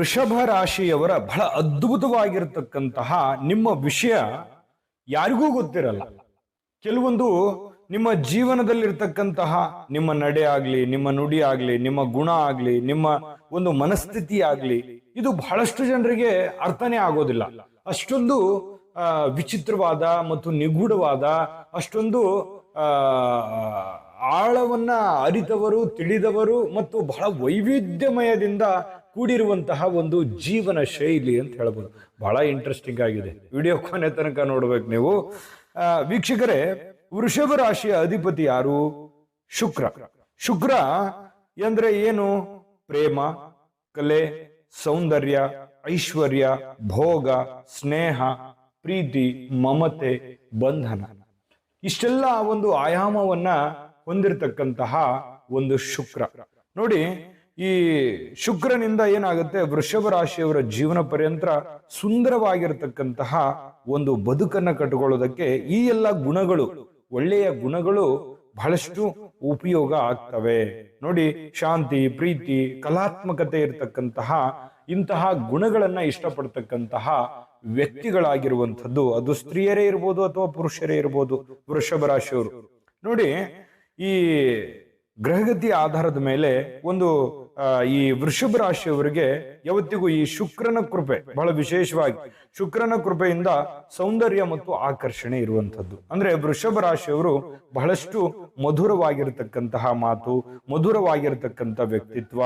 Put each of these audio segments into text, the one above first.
ವೃಷಭ ರಾಶಿಯವರ ಬಹಳ ಅದ್ಭುತವಾಗಿರತಕ್ಕಂತಹ ನಿಮ್ಮ ವಿಷಯ ಯಾರಿಗೂ ಗೊತ್ತಿರಲ್ಲ. ಕೆಲವೊಂದು ನಿಮ್ಮ ಜೀವನದಲ್ಲಿರ್ತಕ್ಕಂತಹ ನಿಮ್ಮ ನಡೆ ಆಗ್ಲಿ, ನಿಮ್ಮ ನುಡಿ ಆಗ್ಲಿ, ನಿಮ್ಮ ಗುಣ ಆಗ್ಲಿ, ನಿಮ್ಮ ಒಂದು ಮನಸ್ಥಿತಿ ಆಗ್ಲಿ, ಇದು ಬಹಳಷ್ಟು ಜನರಿಗೆ ಅರ್ಥನೇ ಆಗೋದಿಲ್ಲ. ಅಷ್ಟೊಂದು ವಿಚಿತ್ರವಾದ ಮತ್ತು ನಿಗೂಢವಾದ ಅಷ್ಟೊಂದು ಆಳವನ್ನ ಅರಿತವರು, ತಿಳಿದವರು ಮತ್ತು ಬಹಳ ವೈವಿಧ್ಯಮಯದಿಂದ ಕೂಡಿರುವಂತಹ ಒಂದು ಜೀವನ ಶೈಲಿ ಅಂತ ಹೇಳ್ಬೋದು. ಬಹಳ ಇಂಟ್ರೆಸ್ಟಿಂಗ್ ಆಗಿದೆ. ವಿಡಿಯೋ ಕೊನೆ ತನಕ ನೋಡ್ಬೇಕು ನೀವು. ವೀಕ್ಷಕರೇ, ವೃಷಭ ರಾಶಿಯ ಅಧಿಪತಿ ಯಾರು? ಶುಕ್ರ. ಶುಕ್ರ ಎಂದ್ರೆ ಏನು? ಪ್ರೇಮ, ಕಲೆ, ಸೌಂದರ್ಯ, ಐಶ್ವರ್ಯ, ಭೋಗ, ಸ್ನೇಹ, ಪ್ರೀತಿ, ಮಮತೆ, ಬಂಧನ. ಇಷ್ಟೆಲ್ಲ ಒಂದು ಆಯಾಮವನ್ನ ಹೊಂದಿರತಕ್ಕಂತಹ ಒಂದು ಶುಕ್ರ. ನೋಡಿ ಈ ಶುಕ್ರನಿಂದ ಏನಾಗುತ್ತೆ? ವೃಷಭ ರಾಶಿಯವರ ಜೀವನ ಪರ್ಯಂತ ಸುಂದರವಾಗಿರತಕ್ಕಂತಹ ಒಂದು ಬದುಕನ್ನ ಕಟ್ಟಿಕೊಳ್ಳೋದಕ್ಕೆ ಈ ಎಲ್ಲ ಗುಣಗಳು, ಒಳ್ಳೆಯ ಗುಣಗಳು ಬಹಳಷ್ಟು ಉಪಯೋಗ ಆಗ್ತವೆ. ನೋಡಿ, ಶಾಂತಿ, ಪ್ರೀತಿ, ಕಲಾತ್ಮಕತೆ ಇರತಕ್ಕಂತಹ ಇಂತಹ ಗುಣಗಳನ್ನ ಇಷ್ಟಪಡ್ತಕ್ಕಂತಹ ವ್ಯಕ್ತಿಗಳಾಗಿರುವಂಥದ್ದು. ಅದು ಸ್ತ್ರೀಯರೇ ಇರ್ಬೋದು ಅಥವಾ ಪುರುಷರೇ ಇರ್ಬೋದು, ವೃಷಭ ರಾಶಿಯವರು. ನೋಡಿ, ಈ ಗ್ರಹಗತಿ ಆಧಾರದ ಮೇಲೆ ಒಂದು ಈ ವೃಷಭ ರಾಶಿಯವರಿಗೆ ಯಾವತ್ತಿಗೂ ಈ ಶುಕ್ರನ ಕೃಪೆ ಬಹಳ ವಿಶೇಷವಾಗಿ ಶುಕ್ರನ ಕೃಪೆಯಿಂದ ಸೌಂದರ್ಯ ಮತ್ತು ಆಕರ್ಷಣೆ ಇರುವಂತದ್ದು ಅಂದ್ರೆ ವೃಷಭ ರಾಶಿಯವರು ಬಹಳಷ್ಟು ಮಧುರವಾಗಿರತಕ್ಕಂತಹ ಮಾತು, ಮಧುರವಾಗಿರತಕ್ಕಂಥ ವ್ಯಕ್ತಿತ್ವ,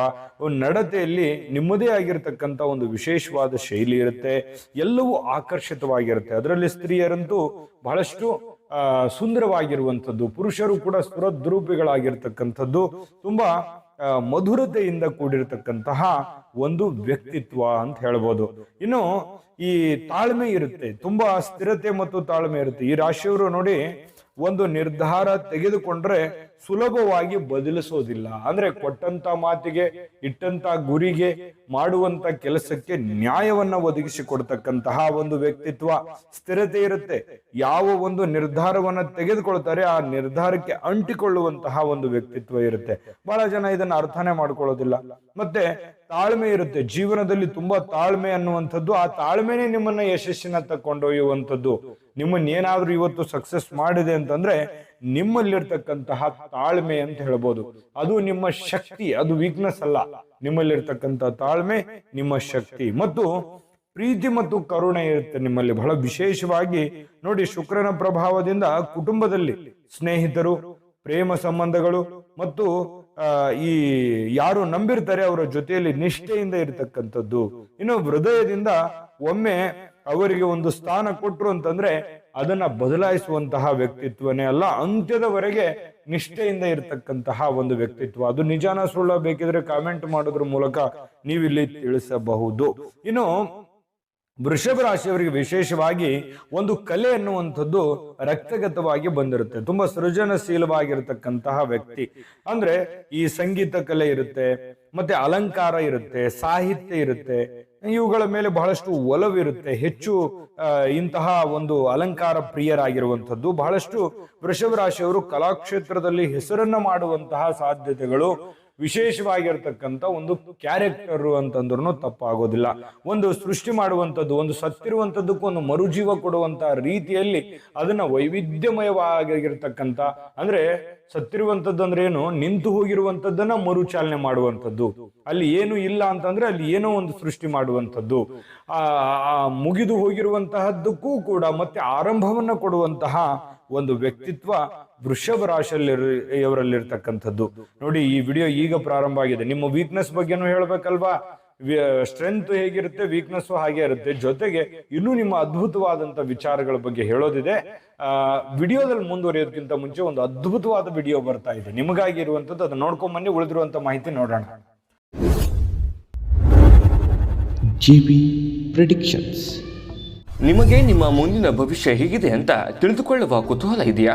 ನಡತೆಯಲ್ಲಿ ನಿಮ್ಮದೇ ಆಗಿರತಕ್ಕಂಥ ಒಂದು ವಿಶೇಷವಾದ ಶೈಲಿ ಇರುತ್ತೆ, ಎಲ್ಲವೂ ಆಕರ್ಷಿತವಾಗಿರುತ್ತೆ. ಅದರಲ್ಲಿ ಸ್ತ್ರೀಯರಂತೂ ಬಹಳಷ್ಟು ಸುಂದರವಾಗಿರುವಂಥದ್ದು. ಪುರುಷರು ಕೂಡ ಸ್ವರದ್ರೂಪಿಗಳಾಗಿರ್ತಕ್ಕಂಥದ್ದು. ತುಂಬಾ ಮಧುರತೆಯಿಂದ ಕೂಡಿರತಕ್ಕಂತಹ ಒಂದು ವ್ಯಕ್ತಿತ್ವ ಅಂತ ಹೇಳ್ಬೋದು. ಇನ್ನು ಈ ತಾಳ್ಮೆ ಇರುತ್ತೆ, ತುಂಬಾ ಸ್ಥಿರತೆ ಮತ್ತು ತಾಳ್ಮೆ ಇರುತ್ತೆ. ಈ ರಾಶಿಯವರು ನೋಡಿ ಒಂದು ನಿರ್ಧಾರ ತೆಗೆದುಕೊಂಡ್ರೆ ಸುಲಭವಾಗಿ ಬದಲಿಸೋದಿಲ್ಲ. ಅಂದ್ರೆ ಕೊಟ್ಟಂತ ಮಾತಿಗೆ, ಇಟ್ಟಂತ ಗುರಿಗೆ ಮಾಡುವಂತ ಕೆಲಸಕ್ಕೆ ನ್ಯಾಯವನ್ನ ಒದಗಿಸಿ ಕೊಡ್ತಕ್ಕಂತಹ ಒಂದು ವ್ಯಕ್ತಿತ್ವ ಸ್ಥಿರತೆ ಇರುತ್ತೆ. ಯಾವ ಒಂದು ನಿರ್ಧಾರವನ್ನ ತೆಗೆದುಕೊಳ್ತಾರೆ ಆ ನಿರ್ಧಾರಕ್ಕೆ ಅಂಟಿಕೊಳ್ಳುವಂತಹ ಒಂದು ವ್ಯಕ್ತಿತ್ವ ಇರುತ್ತೆ. ಬಹಳ ಜನ ಇದನ್ನ ಅರ್ಥನೇ ಮಾಡ್ಕೊಳ್ಳೋದಿಲ್ಲ. ಮತ್ತೆ ತಾಳ್ಮೆ ಇರುತ್ತೆ. ಜೀವನದಲ್ಲಿ ತುಂಬಾ ತಾಳ್ಮೆ ಅನ್ನುವಂಥದ್ದು, ಆ ತಾಳ್ಮೆನೇ ನಿಮ್ಮನ್ನ ಯಶಸ್ಸಿನ ತಕೊಂಡೊಯ್ಯುವಂಥದ್ದು ನಿಮ್ಮನ್ನ ಏನಾದ್ರೂ ಇವತ್ತು ಸಕ್ಸಸ್ ಮಾಡಿದೆ ಅಂತಂದ್ರೆ, ನಿಮ್ಮಲ್ಲಿರ್ತಕ್ಕಂತಹ ತಾಳ್ಮೆ ಅಂತ ಹೇಳ್ಬೋದು. ಅದು ನಿಮ್ಮ ಶಕ್ತಿ, ಅದು ವೀಕ್ನೆಸ್ ಅಲ್ಲ. ನಿಮ್ಮಲ್ಲಿರ್ತಕ್ಕಂತಹ ತಾಳ್ಮೆ, ನಿಮ್ಮ ಶಕ್ತಿ. ಮತ್ತು ಪ್ರೀತಿ ಮತ್ತು ಕರುಣೆ ಇರುತ್ತೆ ನಿಮ್ಮಲ್ಲಿ. ಬಹಳ ವಿಶೇಷವಾಗಿ ನೋಡಿ, ಶುಕ್ರನ ಪ್ರಭಾವದಿಂದ ಕುಟುಂಬದಲ್ಲಿ ಸ್ನೇಹಿತರು, ಪ್ರೇಮ ಸಂಬಂಧಗಳು ಮತ್ತು ಈ ಯಾರು ನಂಬಿರ್ತಾರೆ ಅವರ ಜೊತೆಯಲ್ಲಿ ನಿಷ್ಠೆಯಿಂದ ಇರತಕ್ಕಂಥದ್ದು. ಇನ್ನು ಹೃದಯದಿಂದ ಒಮ್ಮೆ ಅವರಿಗೆ ಒಂದು ಸ್ಥಾನ ಕೊಟ್ರು ಅಂತಂದ್ರೆ ಅದನ್ನ ಬದಲಾಯಿಸುವಂತಹ ವ್ಯಕ್ತಿತ್ವನೇ ಅಲ್ಲ, ಅಂತ್ಯದವರೆಗೆ ನಿಷ್ಠೆಯಿಂದ ಇರತಕ್ಕಂತಹ ಒಂದು ವ್ಯಕ್ತಿತ್ವ. ಅದು ನಿಜಾನ ಸುಳ್ಳ ಬೇಕಿದ್ರೆ ಕಾಮೆಂಟ್ ಮಾಡೋದ್ರ ಮೂಲಕ ನೀವಿಲ್ಲಿ ತಿಳಿಸಬಹುದು. ಇನ್ನು ವೃಷಭ ರಾಶಿಯವರಿಗೆ ವಿಶೇಷವಾಗಿ ಒಂದು ಕಲೆ ಅನ್ನುವಂಥದ್ದು ರಕ್ತಗತವಾಗಿ ಬಂದಿರುತ್ತೆ. ತುಂಬಾ ಸೃಜನಶೀಲವಾಗಿರತಕ್ಕಂತಹ ವ್ಯಕ್ತಿ. ಅಂದ್ರೆ ಈ ಸಂಗೀತ ಕಲೆ ಇರುತ್ತೆ, ಮತ್ತೆ ಅಲಂಕಾರ ಇರುತ್ತೆ, ಸಾಹಿತ್ಯ ಇರುತ್ತೆ, ಇವುಗಳ ಮೇಲೆ ಬಹಳಷ್ಟು ಒಲವಿರುತ್ತೆ. ಹೆಚ್ಚು ಇಂತಹ ಒಂದು ಅಲಂಕಾರ ಪ್ರಿಯರಾಗಿರುವಂಥದ್ದು. ಬಹಳಷ್ಟು ವೃಷಭ ರಾಶಿಯವರು ಕಲಾಕ್ಷೇತ್ರದಲ್ಲಿ ಹೆಸರನ್ನ ಮಾಡುವಂತಹ ಸಾಧ್ಯತೆಗಳು ವಿಶೇಷವಾಗಿರ್ತಕ್ಕಂಥ ಒಂದು ಕ್ಯಾರೆಕ್ಟರು ಅಂತಂದ್ರೂ ತಪ್ಪಾಗೋದಿಲ್ಲ. ಒಂದು ಸೃಷ್ಟಿ ಮಾಡುವಂಥದ್ದು, ಒಂದು ಸತ್ತಿರುವಂಥದ್ದಕ್ಕೂ ಒಂದು ಮರುಜೀವ ಕೊಡುವಂತಹ ರೀತಿಯಲ್ಲಿ ಅದನ್ನ ವೈವಿಧ್ಯಮಯವಾಗಿರ್ತಕ್ಕಂಥ, ಅಂದ್ರೆ ಸತ್ತಿರುವಂಥದ್ದು ಅಂದ್ರೆ ಏನು ನಿಂತು ಹೋಗಿರುವಂಥದ್ದನ್ನ ಮರುಚಾಲನೆ ಮಾಡುವಂಥದ್ದು. ಅಲ್ಲಿ ಏನು ಇಲ್ಲ ಅಂತಂದ್ರೆ ಅಲ್ಲಿ ಏನೋ ಒಂದು ಸೃಷ್ಟಿ ಮಾಡುವಂಥದ್ದು. ಆ ಮುಗಿದು ಹೋಗಿರುವಂತಹದ್ದಕ್ಕೂ ಕೂಡ ಮತ್ತೆ ಆರಂಭವನ್ನ ಕೊಡುವಂತಹ ಒಂದು ವ್ಯಕ್ತಿತ್ವ ವೃಷಭ ರಾಶಿಯಲ್ಲಿ ಇವರಲ್ಲಿರ್ತಕ್ಕಂಥದ್ದು ನೋಡಿ, ಈ ವಿಡಿಯೋ ಈಗ ಪ್ರಾರಂಭ ಆಗಿದೆ. ನಿಮ್ಮ ವೀಕ್ನೆಸ್ ಬಗ್ಗೆನೂ ಹೇಳ್ಬೇಕಲ್ವಾ? ಸ್ಟ್ರೆಂತ್ ಹೇಗಿರುತ್ತೆ ವೀಕ್ನೆಸ್ ಹಾಗೆ ಇರುತ್ತೆ. ಜೊತೆಗೆ ಇನ್ನೂ ನಿಮ್ಮ ಅದ್ಭುತವಾದಂತ ವಿಚಾರಗಳ ಬಗ್ಗೆ ಹೇಳೋದಿದೆ. ಆ, ವಿಡಿಯೋದಲ್ಲಿ ಮುಂದುವರಿಯೋದಕ್ಕಿಂತ ಮುಂಚೆ ಒಂದು ಅದ್ಭುತವಾದ ವಿಡಿಯೋ ಬರ್ತಾ ಇದೆ. ನಿಮಗಾಗಿ ಇರುವಂತದ್ದು ಅದನ್ನ ನೋಡ್ಕೊಂಡ್ ಬನ್ನಿ ಉಳಿದಿರುವಂತ ಮಾಹಿತಿ ನೋಡೋಣ. GB Predictions. ನಿಮಗೆ ನಿಮ್ಮ ಮುಂದಿನ ಭವಿಷ್ಯ ಹೇಗಿದೆ ಅಂತ ತಿಳಿದುಕೊಳ್ಳುವ ಕುತೂಹಲ ಇದೆಯಾ?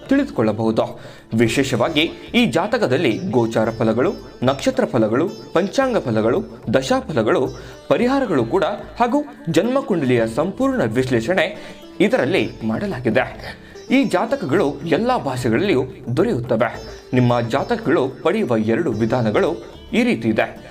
ತಿಳಿದುಕೊಳ್ಳಬಹುದು. ವಿಶೇಷವಾಗಿ ಈ ಜಾತಕದಲ್ಲಿ ಗೋಚಾರ ಫಲಗಳು, ನಕ್ಷತ್ರ ಫಲಗಳು, ಪಂಚಾಂಗ ಫಲಗಳು ದಶಾಫಲಗಳು ಪರಿಹಾರಗಳು ಕೂಡ ಹಾಗೂ ಜನ್ಮಕುಂಡಲಿಯ ಸಂಪೂರ್ಣ ವಿಶ್ಲೇಷಣೆ ಇದರಲ್ಲಿ ಮಾಡಲಾಗಿದೆ. ಈ ಜಾತಕಗಳು ಎಲ್ಲ ಭಾಷೆಗಳಲ್ಲಿಯೂ ದೊರೆಯುತ್ತವೆ. ನಿಮ್ಮ ಜಾತಕಗಳು ಪಡೆಯುವ ಎರಡು ವಿಧಾನಗಳು ಈ ರೀತಿ ಇದೆ.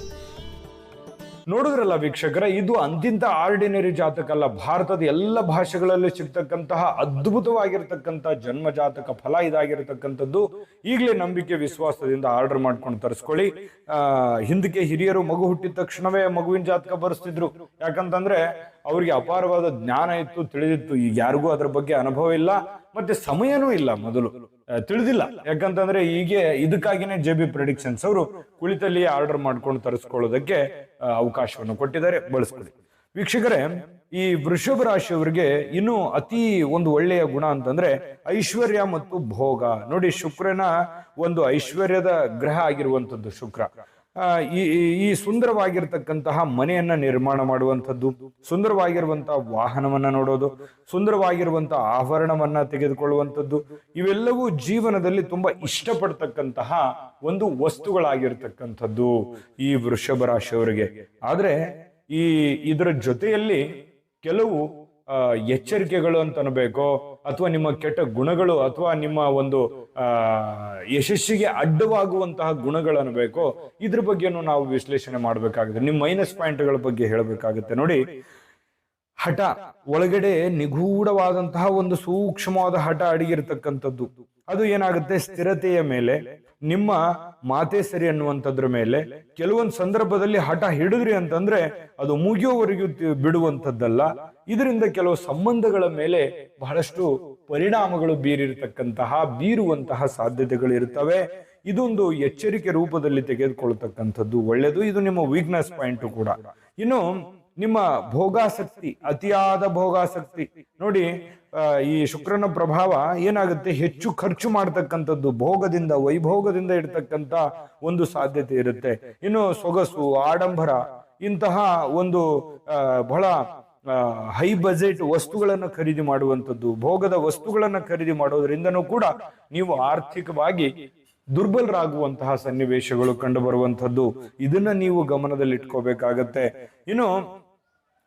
ನೋಡಿದ್ರಲ್ಲ ವೀಕ್ಷಕರ, ಇದು ಅಂತಿಂತ ಆರ್ಡಿನರಿ ಜಾತಕ ಅಲ್ಲ ಭಾರತದ ಎಲ್ಲ ಭಾಷೆಗಳಲ್ಲಿ ಸಿಗ್ತಕ್ಕಂತಹ ಅದ್ಭುತವಾಗಿರ್ತಕ್ಕಂಥ ಜನ್ಮ ಜಾತಕ ಫಲ ಇದಾಗಿರತಕ್ಕಂಥದ್ದು. ಈಗಲೇ ನಂಬಿಕೆ, ವಿಶ್ವಾಸದಿಂದ ಆರ್ಡರ್ ಮಾಡ್ಕೊಂಡು ತರಿಸ್ಕೊಳ್ಳಿ. ಹಿಂದಕ್ಕೆ ಹಿರಿಯರು ಮಗು ಹುಟ್ಟಿದ ತಕ್ಷಣವೇ ಮಗುವಿನ ಜಾತಕ ಬರೆಸ್ತಿದ್ರು. ಯಾಕಂತಂದ್ರೆ, ಅವರಿಗೆ ಅಪಾರವಾದ ಜ್ಞಾನ ಇತ್ತು, ತಿಳಿದಿತ್ತು. ಈಗ ಯಾರಿಗೂ ಅದ್ರ ಬಗ್ಗೆ ಅನುಭವ ಇಲ್ಲ, ಮತ್ತೆ ಸಮಯನೂ ಇಲ್ಲ ಮೊದಲು. ತಿಳಿದಿಲ್ಲ. ಯಾಕಂತಂದ್ರೆ, ಹೀಗೆ ಇದಕ್ಕಾಗಿನೇ ಜೆ ಬಿ ಪ್ರಿಡಿಕ್ಷನ್ಸ್ ಅವರು ಕುಳಿತಲ್ಲಿ ಆರ್ಡರ್ ಮಾಡ್ಕೊಂಡು ತರಿಸ್ಕೊಳ್ಳೋದಕ್ಕೆ ಅವಕಾಶವನ್ನು ಕೊಟ್ಟಿದ್ದಾರೆ. ಬಳಸ್ಕೊಳ್ಳಿ. ವೀಕ್ಷಕರೇ, ಈ ವೃಷಭ ರಾಶಿಯವರಿಗೆ ಇನ್ನು ಅತಿ ಒಂದು ಒಳ್ಳೆಯ ಗುಣ ಅಂತಂದ್ರೆ ಐಶ್ವರ್ಯ ಮತ್ತು ಭೋಗ. ನೋಡಿ, ಶುಕ್ರನ ಒಂದು ಐಶ್ವರ್ಯದ ಗ್ರಹ ಆಗಿರುವಂತದ್ದು ಶುಕ್ರ. ಈ, ಈ- ಸುಂದರವಾಗಿರ್ತಕ್ಕಂತಹ ಮನೆಯನ್ನ ನಿರ್ಮಾಣ ಮಾಡುವಂಥದ್ದು ಸುಂದರವಾಗಿರುವಂತಹ ವಾಹನವನ್ನ ನೋಡೋದು ಸುಂದರವಾಗಿರುವಂತಹ ಆಭರಣವನ್ನ ತೆಗೆದುಕೊಳ್ಳುವಂಥದ್ದು, ಇವೆಲ್ಲವೂ ಜೀವನದಲ್ಲಿ ತುಂಬಾ ಇಷ್ಟಪಡ್ತಕ್ಕಂತಹ ಒಂದು ವಸ್ತುಗಳಾಗಿರ್ತಕ್ಕಂಥದ್ದು ಈ ವೃಷಭ ರಾಶಿಯವರಿಗೆ. ಆದ್ರೆ ಈ ಇದರ ಜೊತೆಯಲ್ಲಿ ಕೆಲವು ಎಚ್ಚರಿಕೆಗಳು ಅಂತ ಅನ್ಬೇಕೋ ಅಥವಾ ನಿಮ್ಮ ಕೆಟ್ಟ ಗುಣಗಳು, ಅಥವಾ ನಿಮ್ಮ ಒಂದು ಯಶಸ್ಸಿಗೆ ಅಡ್ಡವಾಗುವಂತಹ ಗುಣಗಳನ್ನು ಬೇಕೋ ಇದ್ರ ಬಗ್ಗೆನೂ ನಾವು ವಿಶ್ಲೇಷಣೆ ಮಾಡಬೇಕಾಗುತ್ತೆ. ನಿಮ್ಮ ಮೈನಸ್ ಪಾಯಿಂಟ್ಗಳ ಬಗ್ಗೆ ಹೇಳಬೇಕಾಗುತ್ತೆ. ನೋಡಿ, ಹಠ, ಒಳಗಡೆ ನಿಗೂಢವಾದಂತಹ ಒಂದು ಸೂಕ್ಷ್ಮವಾದ ಹಠ ಅಡಗಿರ್ತಕ್ಕಂಥದ್ದು. ಅದು ಏನಾಗುತ್ತೆ? ಸ್ಥಿರತೆಯ ಮೇಲೆ, ನಿಮ್ಮ ಮಾತೆ ಸರಿ ಅನ್ನುವಂಥದ್ರ ಮೇಲೆ, ಕೆಲವೊಂದು ಸಂದರ್ಭದಲ್ಲಿ ಹಠ ಹಿಡಿದ್ರಿ ಅಂತಂದ್ರೆ ಅದು ಮುಗಿಯೋವರೆಗೂ ಬಿಡುವಂಥದ್ದಲ್ಲ. ಇದರಿಂದ ಕೆಲವು ಸಂಬಂಧಗಳ ಮೇಲೆ ಬಹಳಷ್ಟು ಪರಿಣಾಮಗಳು ಬೀರಿರ್ತಕ್ಕಂತಹ, ಬೀರುವಂತಹ ಸಾಧ್ಯತೆಗಳು ಇರ್ತವೆ ಇದೊಂದು ಎಚ್ಚರಿಕೆ ರೂಪದಲ್ಲಿ ತೆಗೆದುಕೊಳ್ತಕ್ಕಂಥದ್ದು ಒಳ್ಳೆಯದು. ಇದು ನಿಮ್ಮ ವೀಕ್ನೆಸ್ ಪಾಯಿಂಟ್ ಕೂಡ. ಇನ್ನು ನಿಮ್ಮ ಭೋಗಾಸಕ್ತಿ, ಅತಿಯಾದ ಭೋಗಾಸಕ್ತಿ. ನೋಡಿ ಈ ಶುಕ್ರನ ಪ್ರಭಾವ ಏನಾಗುತ್ತೆ? ಹೆಚ್ಚು ಖರ್ಚು ಮಾಡ್ತಕ್ಕಂಥದ್ದು, ಭೋಗದಿಂದ, ವೈಭೋಗದಿಂದ ಇರ್ತಕ್ಕಂಥ ಒಂದು ಸಾಧ್ಯತೆ ಇರುತ್ತೆ. ಇನ್ನು ಸೊಗಸು, ಆಡಂಬರ ಇಂತಹ ಒಂದು ಬಹಳ ಹೈ ಬಜೆಟ್ ವಸ್ತುಗಳನ್ನು ಖರೀದಿ ಮಾಡುವಂಥದ್ದು, ಭೋಗದ ವಸ್ತುಗಳನ್ನು ಖರೀದಿ ಮಾಡೋದ್ರಿಂದನೂ ಕೂಡ ನೀವು ಆರ್ಥಿಕವಾಗಿ ದುರ್ಬಲರಾಗುವಂತಹ ಸನ್ನಿವೇಶಗಳು ಕಂಡು ಬರುವಂಥದ್ದು. ಇದನ್ನ ನೀವು ಗಮನದಲ್ಲಿ ಇಟ್ಕೋಬೇಕಾಗತ್ತೆ ಇನ್ನು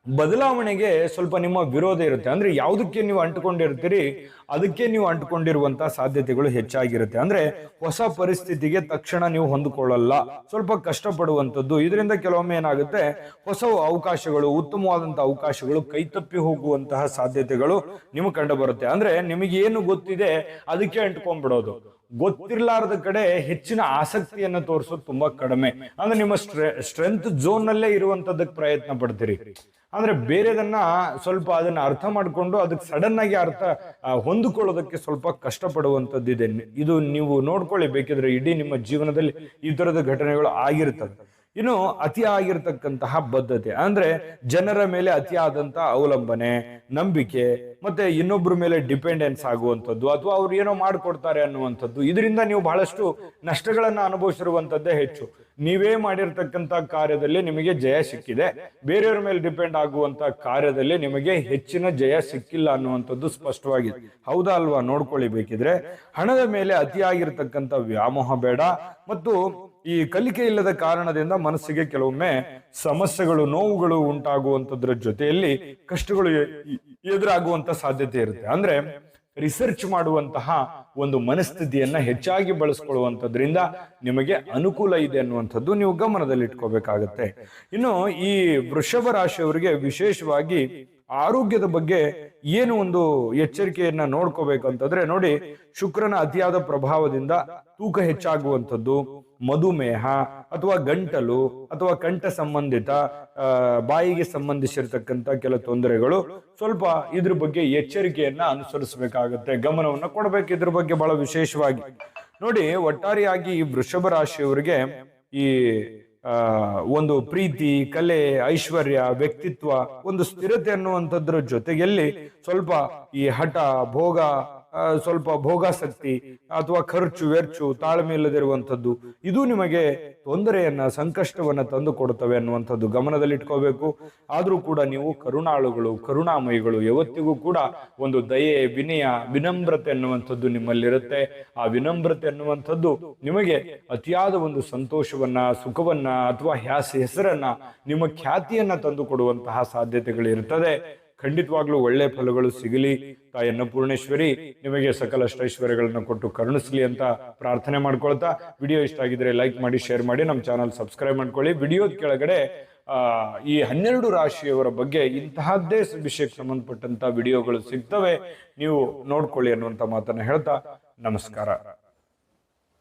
ಬದಲಾವಣೆಗೆ ಸ್ವಲ್ಪ ನಿಮ್ಮ ವಿರೋಧ ಇರುತ್ತೆ. ಅಂದ್ರೆ ಯಾವುದಕ್ಕೆ ನೀವು ಅಂಟುಕೊಂಡಿರ್ತೀರಿ, ಅದಕ್ಕೆ ನೀವು ಅಂಟುಕೊಂಡಿರುವಂತಹ ಸಾಧ್ಯತೆಗಳು ಹೆಚ್ಚಾಗಿರುತ್ತೆ. ಅಂದ್ರೆ ಹೊಸ ಪರಿಸ್ಥಿತಿಗೆ ತಕ್ಷಣ ನೀವು ಹೊಂದಿಕೊಳ್ಳಲ್ಲ. ಸ್ವಲ್ಪ ಕಷ್ಟಪಡುವಂಥದ್ದು. ಇದರಿಂದ ಕೆಲವೊಮ್ಮೆ ಏನಾಗುತ್ತೆ, ಹೊಸ ಅವಕಾಶಗಳು ಉತ್ತಮವಾದಂತಹ ಅವಕಾಶಗಳು ಕೈತಪ್ಪಿ ಹೋಗುವಂತಹ ಸಾಧ್ಯತೆಗಳು ನಿಮಗೆ ಕಂಡು ಬರುತ್ತೆ ಅಂದ್ರೆ ನಿಮಗೆ ಏನು ಗೊತ್ತಿದೆ, ಅದಕ್ಕೆ ಅಂಟ್ಕೊಂಡ್ಬಿಡೋದು. ಗೊತ್ತಿರ್ಲಾರದ ಕಡೆ ಹೆಚ್ಚಿನ ಆಸಕ್ತಿಯನ್ನು ತೋರಿಸೋದು ತುಂಬಾ ಕಡಿಮೆ. ಅಂದ್ರೆ ನಿಮ್ಮ ಸ್ಟ್ರೆಂತ್ ಝೋನ್ ನಲ್ಲೇ ಇರುವಂತದಕ್ಕೆ ಪ್ರಯತ್ನ ಪಡ್ತೀರಿ. ಅಂದ್ರೆ ಬೇರೆದನ್ನ ಸ್ವಲ್ಪ ಅದನ್ನ ಅರ್ಥ ಮಾಡ್ಕೊಂಡು ಅದಕ್ಕೆ ಸಡನ್ ಆಗಿ ಅರ್ಥ ಹೊಂದಿಕೊಳ್ಳೋದಕ್ಕೆ ಸ್ವಲ್ಪ ಕಷ್ಟಪಡುವಂತದ್ದಿದೆ. ಇದು ನೀವು ನೋಡ್ಕೊಳ್ಳಿ, ಬೇಕಿದ್ರೆ ಇಡೀ ನಿಮ್ಮ ಜೀವನದಲ್ಲಿ ಈ ತರದ ಘಟನೆಗಳು ಆಗಿರ್ತದೆ. ಇನ್ನು ಅತಿ ಆಗಿರ್ತಕ್ಕಂತಹ ಬದ್ಧತೆ. ಅಂದ್ರೆ ಜನರ ಮೇಲೆ ಅತಿಯಾದಂತಹ ಅವಲಂಬನೆ, ನಂಬಿಕೆ ಮತ್ತೆ ಇನ್ನೊಬ್ಬರ ಮೇಲೆ ಡಿಪೆಂಡೆನ್ಸ್ ಆಗುವಂಥದ್ದು ಅಥವಾ ಅವ್ರು ಏನೋ ಮಾಡಿಕೊಡ್ತಾರೆ ಅನ್ನುವಂಥದ್ದು. ಇದರಿಂದ ನೀವು ಬಹಳಷ್ಟು ನಷ್ಟಗಳನ್ನ ಅನುಭವಿಸಿರುವಂಥದ್ದೇ ಹೆಚ್ಚು. ನೀವೇ ಮಾಡಿರ್ತಕ್ಕಂಥ ಕಾರ್ಯದಲ್ಲಿ ನಿಮಗೆ ಜಯ ಸಿಕ್ಕಿದೆ. ಬೇರೆಯವ್ರ ಮೇಲೆ ಡಿಪೆಂಡ್ ಆಗುವಂತ ಕಾರ್ಯದಲ್ಲಿ ನಿಮಗೆ ಹೆಚ್ಚಿನ ಜಯ ಸಿಕ್ಕಿಲ್ಲ ಅನ್ನುವಂಥದ್ದು ಸ್ಪಷ್ಟವಾಗಿದೆ. ಹೌದಾ ಅಲ್ವಾ? ನೋಡ್ಕೊಳ್ಳಿ ಬೇಕಿದ್ರೆ. ಹಣದ ಮೇಲೆ ಅತಿಯಾಗಿರ್ತಕ್ಕಂಥ ವ್ಯಾಮೋಹ ಬೇಡ. ಮತ್ತು ಈ ಕಲಿಕೆ ಇಲ್ಲದ ಕಾರಣದಿಂದ ಮನಸ್ಸಿಗೆ ಕೆಲವೊಮ್ಮೆ ಸಮಸ್ಯೆಗಳು, ನೋವುಗಳು ಉಂಟಾಗುವಂಥದ್ರ ಜೊತೆಯಲ್ಲಿ ಕಷ್ಟಗಳು ಎದುರಾಗುವಂತ ಸಾಧ್ಯತೆ ಇರುತ್ತೆ. ಅಂದ್ರೆ ರಿಸರ್ಚ್ ಮಾಡುವಂತಹ ಒಂದು ಮನಸ್ಥಿತಿಯನ್ನ ಹೆಚ್ಚಾಗಿ ಬಳಸ್ಕೊಳ್ಳುವಂತದ್ರಿಂದ ನಿಮಗೆ ಅನುಕೂಲ ಇದೆ ಅನ್ನುವಂಥದ್ದು ನೀವು ಗಮನದಲ್ಲಿ ಇಟ್ಕೋಬೇಕಾಗತ್ತೆ ಇನ್ನು ಈ ವೃಷಭ ರಾಶಿಯವರಿಗೆ ವಿಶೇಷವಾಗಿ ಆರೋಗ್ಯದ ಬಗ್ಗೆ ಏನು ಒಂದು ಎಚ್ಚರಿಕೆಯನ್ನ ನೋಡ್ಕೋಬೇಕು ಅಂತಂದ್ರೆ ನೋಡಿ, ಶುಕ್ರನ ಅತಿಯಾದ ಪ್ರಭಾವದಿಂದ ತೂಕ ಹೆಚ್ಚಾಗುವಂಥದ್ದು, ಮಧುಮೇಹ ಅಥವಾ ಗಂಟಲು ಅಥವಾ ಕಂಠ ಸಂಬಂಧಿತ ಬಾಯಿಗೆ ಸಂಬಂಧಿಸಿರ್ತಕ್ಕಂಥ ಕೆಲ ತೊಂದರೆಗಳು ಸ್ವಲ್ಪ ಇದ್ರ ಬಗ್ಗೆ ಎಚ್ಚರಿಕೆಯನ್ನ ಅನುಸರಿಸಬೇಕಾಗತ್ತೆ, ಗಮನವನ್ನು ಕೊಡಬೇಕು ಇದ್ರ ಬಗ್ಗೆ ಬಹಳ ವಿಶೇಷವಾಗಿ. ನೋಡಿ, ಒಟ್ಟಾರೆಯಾಗಿ ಈ ವೃಷಭ ರಾಶಿಯವರಿಗೆ ಈ ಒಂದು ಪ್ರೀತಿ ಕಲೆ ಐಶ್ವರ್ಯ ವ್ಯಕ್ತಿತ್ವ ಒಂದು ಸ್ಥಿರತೆ ಅನ್ನುವಂಥದ್ರ ಜೊತೆಗೆಲ್ಲಿ ಸ್ವಲ್ಪ ಈ ಹಠ ಭೋಗ ಸ್ವಲ್ಪ ಭೋಗಾಸಕ್ತಿ ಅಥವಾ ಖರ್ಚು, ವೆರ್ಚು, ತಾಳ್ಮೆ ಇಲ್ಲದಿರುವಂಥದ್ದು, ಇದು ನಿಮಗೆ ತೊಂದರೆಯನ್ನ, ಸಂಕಷ್ಟವನ್ನ ತಂದು ಕೊಡುತ್ತವೆ ಅನ್ನುವಂಥದ್ದು ಗಮನದಲ್ಲಿಟ್ಕೋಬೇಕು. ಆದ್ರೂ ಕೂಡ ನೀವು ಕರುಣಾಳುಗಳು, ಕರುಣಾಮಯಿಗಳು, ಯಾವತ್ತಿಗೂ ಕೂಡ ಒಂದು ದಯೆ, ವಿನಯ, ವಿನಮ್ರತೆ ಅನ್ನುವಂಥದ್ದು ನಿಮ್ಮಲ್ಲಿರುತ್ತೆ. ಆ ವಿನಮ್ರತೆ ಅನ್ನುವಂಥದ್ದು ನಿಮಗೆ ಅತಿಯಾದ ಒಂದು ಸಂತೋಷವನ್ನ, ಸುಖವನ್ನ ಅಥವಾ ಹ್ಯಾಸ, ಹೆಸರನ್ನ, ನಿಮ್ಮ ಖ್ಯಾತಿಯನ್ನ ತಂದು ಕೊಡುವಂತಹ ಸಾಧ್ಯತೆಗಳಿರುತ್ತದೆ ಖಂಡಿತವಾಗ್ಲೂ ಒಳ್ಳೆ ಫಲಗಳು ಸಿಗಲಿ ತಾಯಿ ಅನ್ನಪೂರ್ಣೇಶ್ವರಿ. ನಿಮಗೆ ಸಕಲ ಅಷ್ಟೈಶ್ವರ್ಯಗಳನ್ನ ಕೊಟ್ಟು ಕರುಣಿಸಲಿ ಅಂತ ಪ್ರಾರ್ಥನೆ ಮಾಡ್ಕೊಳ್ತಾ ವಿಡಿಯೋ ಇಷ್ಟ ಆಗಿದ್ರೆ ಲೈಕ್ ಮಾಡಿ, ಶೇರ್ ಮಾಡಿ, ನಮ್ಮ ಚಾನಲ್ ಸಬ್ಸ್ಕ್ರೈಬ್ ಮಾಡ್ಕೊಳ್ಳಿ. ವಿಡಿಯೋದ ಕೆಳಗಡೆ ಈ ಹನ್ನೆರಡು ರಾಶಿಯವರ ಬಗ್ಗೆ ಇಂತಹದ್ದೇ ವಿಷಯಕ್ಕೆ ಸಂಬಂಧಪಟ್ಟಂತ ವಿಡಿಯೋಗಳು ಸಿಗ್ತವೆ. ನೀವು ನೋಡ್ಕೊಳ್ಳಿ ಅನ್ನುವಂತ ಮಾತನ್ನ ಹೇಳ್ತಾ ನಮಸ್ಕಾರ.